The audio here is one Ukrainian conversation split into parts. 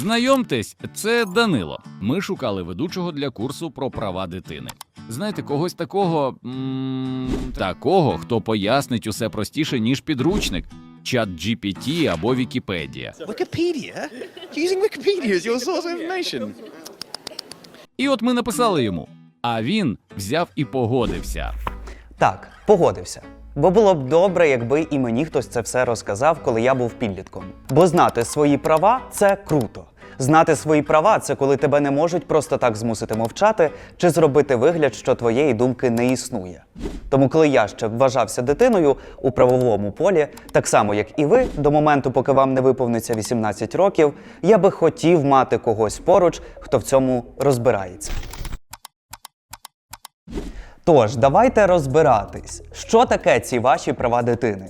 Знайомтесь, це Данило. Ми шукали ведучого для курсу про права дитини. Знаєте, когось такого м- такого, хто пояснить усе простіше, ніж підручник, чат GPT або Вікіпедія. Wikipedia? Using Wikipedia as your source of information? І от ми написали йому. А він взяв і погодився. Так, погодився. Бо було б добре, якби і мені хтось це все розказав, коли я був підлітком. Бо знати свої права це круто. Знати свої права це коли тебе не можуть просто так змусити мовчати чи зробити вигляд, що твоєї думки не існує. Тому, коли я ще вважався дитиною у правовому полі, так само як і ви, до моменту, поки вам не виповниться 18 років, я би хотів мати когось поруч, хто в цьому розбирається. Тож, давайте розбиратись, що таке ці ваші права дитини.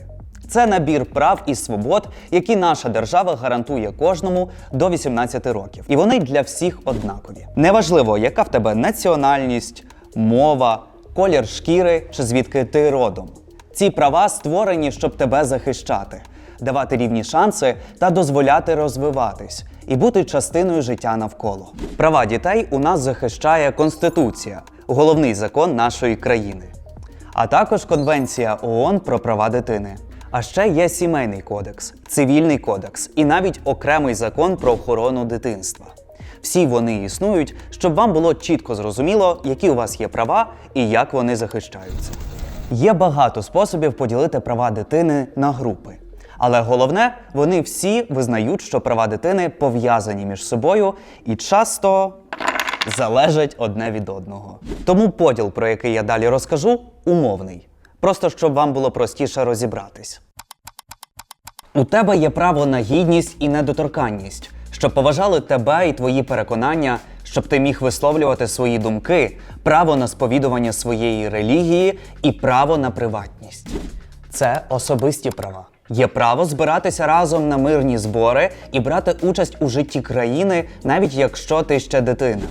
Це набір прав і свобод, які наша держава гарантує кожному до 18 років. І вони для всіх однакові. Неважливо, яка в тебе національність, мова, колір шкіри чи звідки ти родом. Ці права створені, щоб тебе захищати, давати рівні шанси та дозволяти розвиватись і бути частиною життя навколо. Права дітей у нас захищає Конституція, головний закон нашої країни, а також Конвенція ООН про права дитини. А ще є сімейний кодекс, цивільний кодекс і навіть окремий закон про охорону дитинства. Всі вони існують, щоб вам було чітко зрозуміло, які у вас є права і як вони захищаються. Є багато способів поділити права дитини на групи. Але головне, вони всі визнають, що права дитини пов'язані між собою і часто залежать одне від одного. Тому поділ, про який я далі розкажу, умовний. Просто щоб вам було простіше розібратись. У тебе є право на гідність і недоторканність, щоб поважали тебе і твої переконання, щоб ти міг висловлювати свої думки, право на сповідування своєї релігії і право на приватність. Це особисті права. Є право збиратися разом на мирні збори і брати участь у житті країни, навіть якщо ти ще дитина.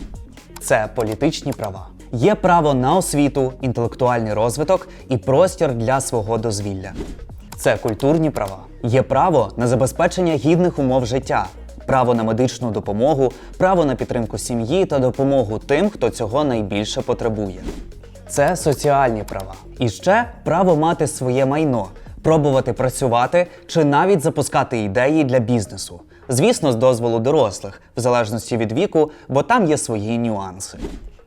Це політичні права. Є право на освіту, інтелектуальний розвиток і простір для свого дозвілля. Це культурні права. Є право на забезпечення гідних умов життя, право на медичну допомогу, право на підтримку сім'ї та допомогу тим, хто цього найбільше потребує. Це соціальні права. І ще право мати своє майно, пробувати працювати чи навіть запускати ідеї для бізнесу. Звісно, з дозволу дорослих, в залежності від віку, бо там є свої нюанси.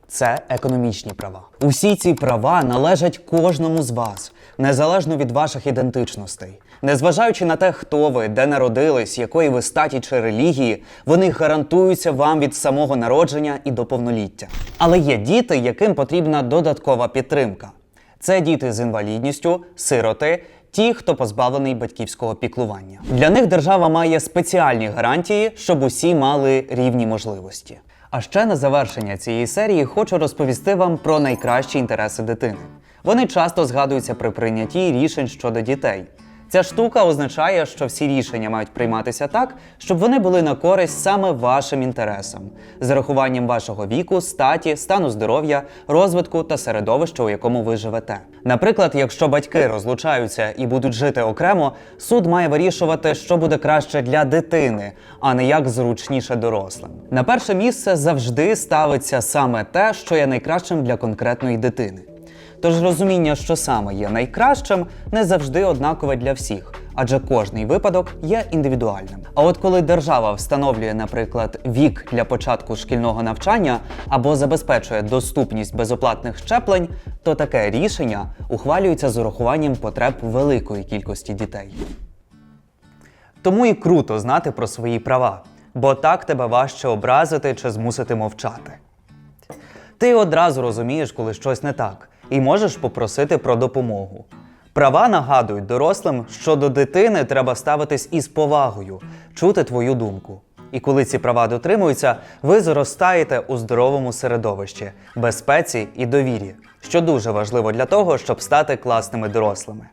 Це економічні права. Усі ці права належать кожному з вас, незалежно від ваших ідентичностей. Незважаючи на те, хто ви, де народились, якої ви статі чи релігії, вони гарантуються вам від самого народження і до повноліття. Але є діти, яким потрібна додаткова підтримка. Це діти з інвалідністю, сироти, ті, хто позбавлений батьківського піклування. Для них держава має спеціальні гарантії, щоб усі мали рівні можливості. А ще на завершення цієї серії хочу розповісти вам про найкращі інтереси дитини. Вони часто згадуються при прийнятті рішень щодо дітей. Ця штука означає, що всі рішення мають прийматися так, щоб вони були на користь саме вашим інтересам, з урахуванням вашого віку, статі, стану здоров'я, розвитку та середовища, у якому ви живете. Наприклад, якщо батьки розлучаються і будуть жити окремо, суд має вирішувати, що буде краще для дитини, а не як зручніше дорослим. На перше місце завжди ставиться саме те, що є найкращим для конкретної дитини. Тож розуміння, що саме є найкращим, не завжди однакове для всіх, адже кожний випадок є індивідуальним. А от коли держава встановлює, наприклад, вік для початку шкільного навчання або забезпечує доступність безоплатних щеплень, то таке рішення ухвалюється з урахуванням потреб великої кількості дітей. Тому і круто знати про свої права, бо так тебе важче образити чи змусити мовчати. Ти одразу розумієш, коли щось не так, і можеш попросити про допомогу. Права нагадують дорослим, що до дитини треба ставитись із повагою, чути твою думку. І коли ці права дотримуються, ви зростаєте у здоровому середовищі, безпеці і довірі, що дуже важливо для того, щоб стати класними дорослими.